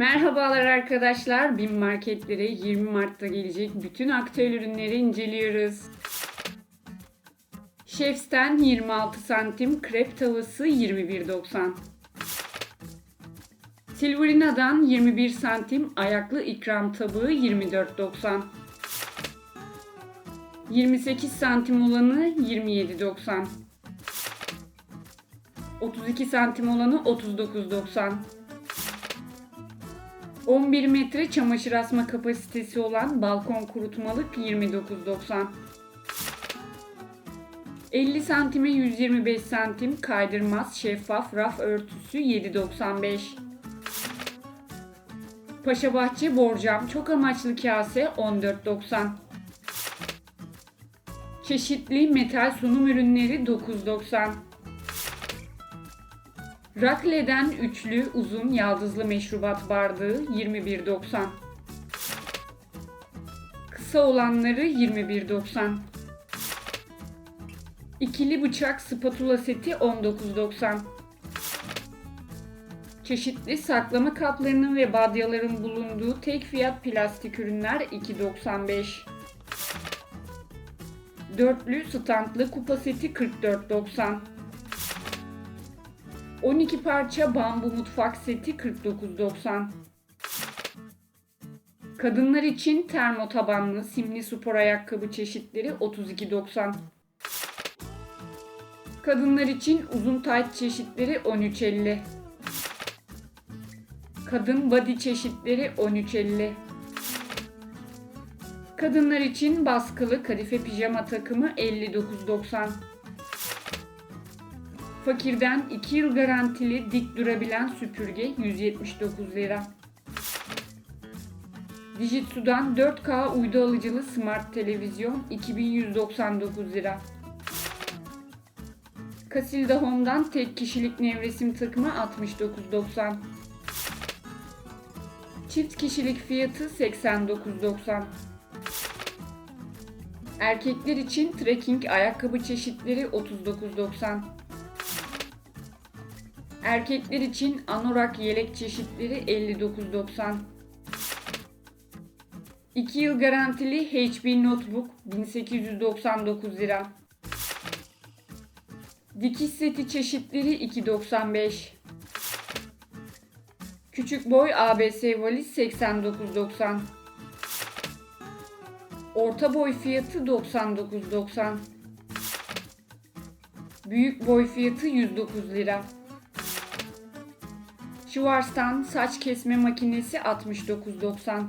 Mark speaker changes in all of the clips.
Speaker 1: Merhabalar arkadaşlar. BİM marketlere 20 Mart'ta gelecek bütün aktüel ürünleri inceliyoruz. Chef'ten 26 santim krep tavası 21.90. Silverina'dan 21 santim ayaklı ikram tabağı 24.90. 28 santim olanı 27.90. 32 santim olanı 39.90. 11 metre çamaşır asma kapasitesi olan balkon kurutmalık 29.90. 50 santime 125 santim kaydırmaz şeffaf raf örtüsü 7.95. Paşabahçe borcam çok amaçlı kase 14.90. Çeşitli metal sunum ürünleri 9.90. Rakle'den üçlü uzun yaldızlı meşrubat bardağı 21.90. Kısa olanları 21.90. İkili bıçak spatula seti 19.90. Çeşitli saklama kaplarının ve badyaların bulunduğu tek fiyat plastik ürünler 2.95. Dörtlü standlı kupa seti 44.90. 12 parça bambu mutfak seti 49.90. Kadınlar için termo tabanlı simli spor ayakkabı çeşitleri 32.90. Kadınlar için uzun tayt çeşitleri 13.50. Kadın body çeşitleri 13.50. Kadınlar için baskılı kadife pijama takımı 59.90. Fakirden 2 yıl garantili dik durabilen süpürge 179 lira. Dijitsu'dan 4K uydu alıcılı smart televizyon 2199 lira. Casilda Home'dan tek kişilik nevresim takımı 69.90. Çift kişilik fiyatı 89.90. Erkekler için trekking ayakkabı çeşitleri 39.90. Erkekler için anorak yelek çeşitleri 59.90. 2 yıl garantili HP Notebook 1899 lira. Dikiş seti çeşitleri 2.95. Küçük boy ABS valiz 89.90. Orta boy fiyatı 99.90. Büyük boy fiyatı 109 lira. Schwarz'tan saç kesme makinesi 69.90.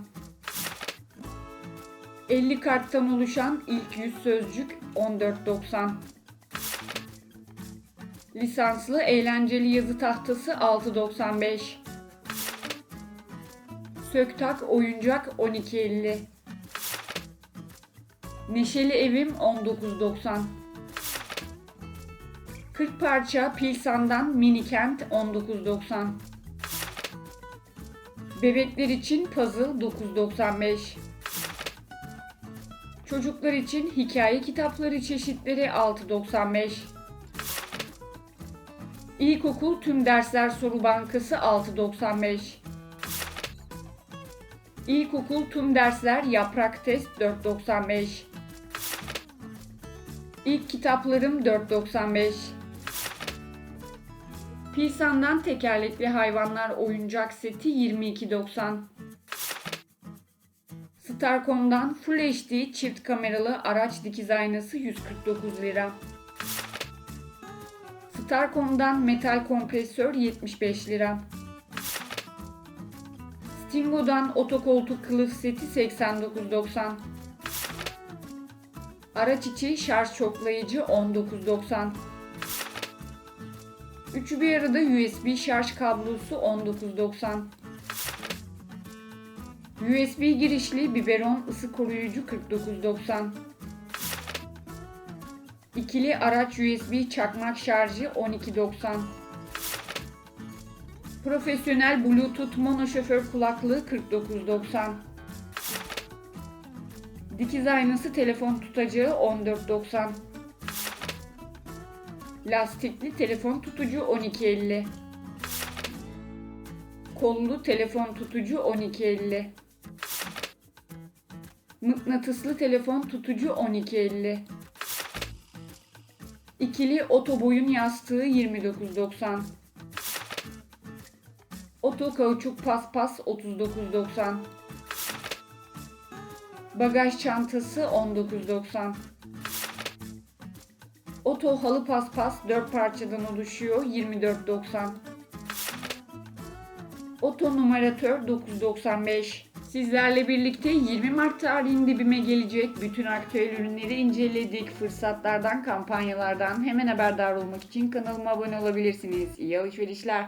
Speaker 1: 50 karttan oluşan ilk yüz sözcük 14.90. Lisanslı eğlenceli yazı tahtası 6.95. Söktak oyuncak 12.50. Neşeli evim 19.90. 40 parça Pilsan'dan mini kent 19.90. Bebekler için puzzle 9.95. Çocuklar için hikaye kitapları çeşitleri 6.95. İlkokul tüm dersler soru bankası 6.95. İlkokul tüm dersler yaprak test 4.95. İlk kitaplarım 4.95. Pilsan'dan tekerlekli hayvanlar oyuncak seti 22.90. Starcom'dan Full HD çift kameralı araç dikiz aynası 149 lira. Starcom'dan metal kompresör 75 lira. Stingo'dan otokoltuk kılıf seti 89.90. Araç içi şarj çoklayıcı 19.90. Üçü bir arada USB şarj kablosu 19.90. USB girişli biberon ısı koruyucu 49.90. İkili araç USB çakmak şarjı 12.90. Profesyonel Bluetooth mono şoför kulaklığı 49.90. Dikiz aynası telefon tutacağı 14.90. Lastikli telefon tutucu 12.50. Kollu telefon tutucu 12.50. Mıknatıslı telefon tutucu 12.50. İkili otoboyun yastığı 29.90. Oto kauçuk paspas 39.90. Bagaj çantası 19.90. Oto halı paspas 4 parçadan oluşuyor 24.90. Oto numaratör 9.95. Sizlerle birlikte 20 Mart tarihinde BİM'e gelecek bütün aktüel ürünleri inceledik. Fırsatlardan, kampanyalardan hemen haberdar olmak için kanalıma abone olabilirsiniz. İyi alışverişler.